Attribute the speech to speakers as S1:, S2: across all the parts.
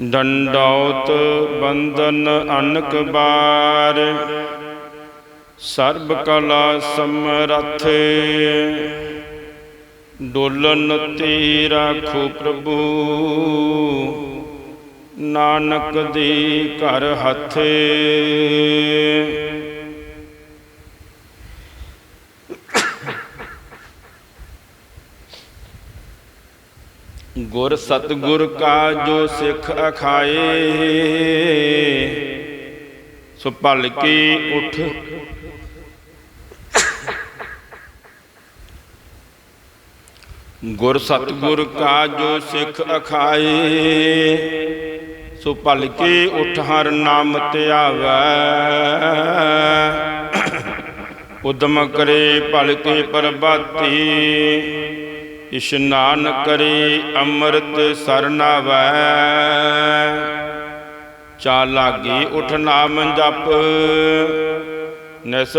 S1: ਡੰਡੌਤ ਬੰਦਨ ਅਨਕ ਬਾਰ, ਸਰਬ ਕਲਾ ਸਮਰੱਥ। ਡੋਲਨ ਤੇ ਰਾਖੋ ਪ੍ਰਭੂ, ਨਾਨਕ ਦੇ ਘਰ ਹੱਥ। ਗੁਰ ਸਤਗੁਰ ਕਾ ਜੋ ਸਿੱਖ ਅਖਾਏ। ਸੋ ਭਲ ਉਠ। ਗੁਰ ਸਤਗੁਰ ਕਾ ਜੋ ਸਿੱਖ ਅਖਾਏ। ਸੋ ਭਲ ਉਠ ਹਰ ਨਾਮ ਧਿਆਵੈ ਉਦਮ ਕਰੇ ਭਲ ਕੇ ਪਰਬਾਤੀ ਇਸ਼ਨਾਨ ਕਰੇ ਅੰਮ੍ਰਿਤ ਸਰਨਾਵੈ। ਚਾ ਲਾਗੇ ਉਠ ਨਾਮ ਜਪ, ਨਿਸ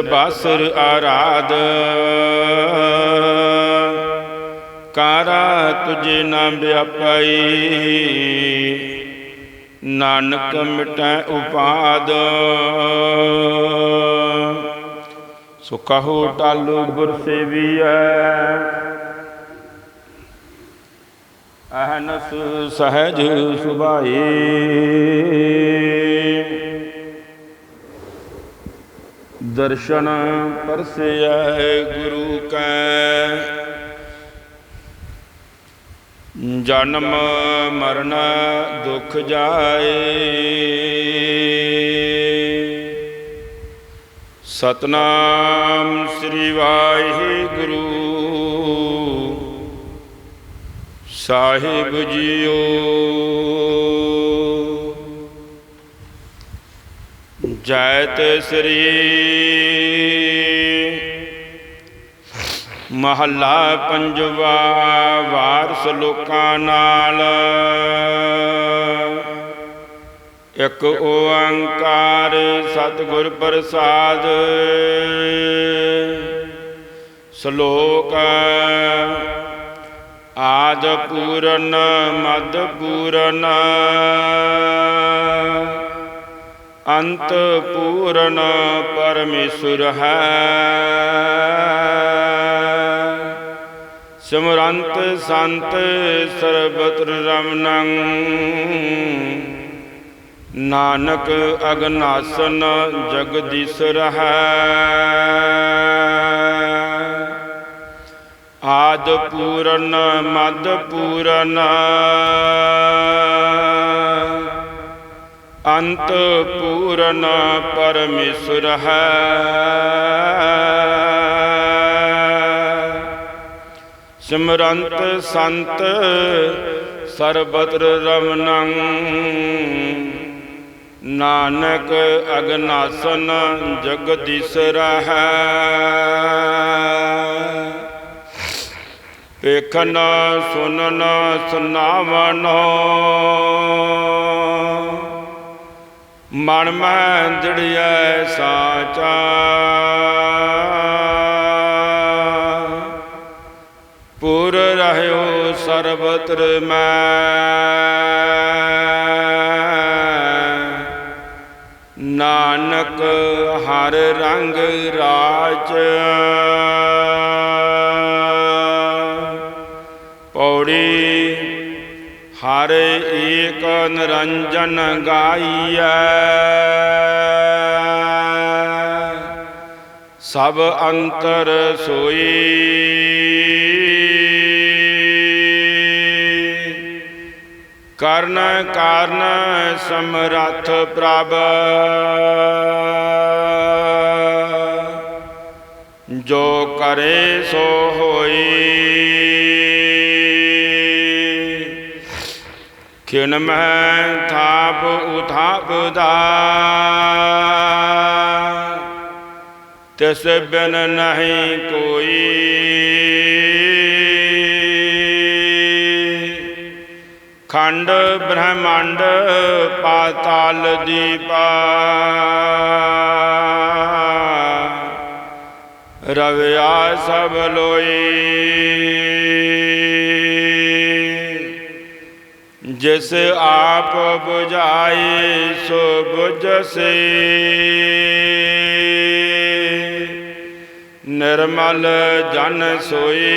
S1: ਆਰਾਧ। ਕਾਰਾ ਤੁਝੇ ਨਾ ਵਿਆਪਾਈ, ਨਾਨਕ ਮਿਟੈ ਉਪਾਦ। ਸੋ ਕਹੋ ਟਾਲੂ ਗੁਰ ਸੇਵੀਐ। ਅਹਨਸ ਸਹਜ ਸੁਭਾਏ ਦਰਸ਼ਨ ਪਰਸਿਐ ਗੁਰੂ ਕੈ। ਜਨਮ ਮਰਨ ਦੁਖ ਜਾਏ। ਸਤਨਾਮ ਸ੍ਰੀ ਵਾਹਿਗੁਰੂ ਸਾਹਿਬ ਜੀਓ। ਜੈਤ ਸ੍ਰੀ ਮਹੱਲਾ ਪੰਜਵਾ ਵਾਰਸ ਲੋਕਾਂ ਨਾਲ। ਇੱਕ ਓੰਕਾਰ ਸਤਿਗੁਰ ਪ੍ਰਸਾਦ। ਸ਼ਲੋਕ ਆਦ ਪੂਰਨ, ਮਦ ਪੂਰਨ। ਅੰਤ ਪੂਰਨ ਪਰਮੇਸ਼ਰ ਹੈ। ਸਿਮਰੰਤ ਸੰਤ ਸਰਬਤਰ ਰਮਨੰ। ਨਾਨਕ ਅਗਨਾਸਨ ਜਗਦੀਸ਼ ਰਹੈ। ਆਦ ਪੂਰਨ ਮਦ ਪੂਰਨ ਅੰਤ ਪੂਰਨ ਪਰਮੇਸ਼ਰ ਹੈ। ਸਿਮਰੰਤ ਸੰਤ ਸਰਬਤਰ ਰਮਨੰ। ਨਾਨਕ ਅਗਨਾਸਨ ਜਗਦੀਸ਼ ਰਹੈ। ਵੇਖਣ ਸੁਨਨ ਸੁਨਾਵਨ ਮਨ ਮੈਂ ਦੜਿਐ ਸਾਚਾ। ਪੁਰ ਰਹਿਓ ਸਰਬਤਰ ਮੈਂ। ਨਾਨਕ ਹਰ ਰੰਗ ਰਾਜ। ਪੌੜੀ ਹਰ ਏਕ ਨਿਰੰਜਨ ਗਾਈਐ। ਸਭ ਅੰਤਰ ਸੋਈ। ਕਰਨ ਕਾਰਨ ਸਮਰੱਥ ਪ੍ਰਭ। ਜੋ ਕਰੇ ਸੋ ਹੋਈ। ਖਿਨ ਮੈਂ ਥਾਪ ਉਥਾਪ ਦਾ ਤਿਸ ਬਿਨ ਨਹੀਂ ਕੋਈ। ਖੰਡ ਬ੍ਰਹਮੰਡ ਪਾਤਾਲ ਦੀਪਾ। ਰਵਿਆ ਸਭ ਲੋਈ। ਜਿਸ ਆਪ 부ਝਾਏ ਸੋ 부ਝਸੇ ਨਿਰਮਲ ਜਨ ਸੋਈ।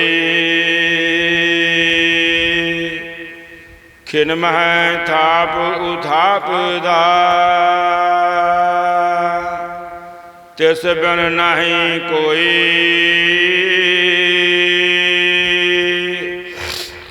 S1: ਖਿਨ ਮਹਿ ਥਾਪ ਉਥਾਪ ਦਾ ਤਿਸ ਬਿਨ ਨਹੀਂ ਕੋਈ।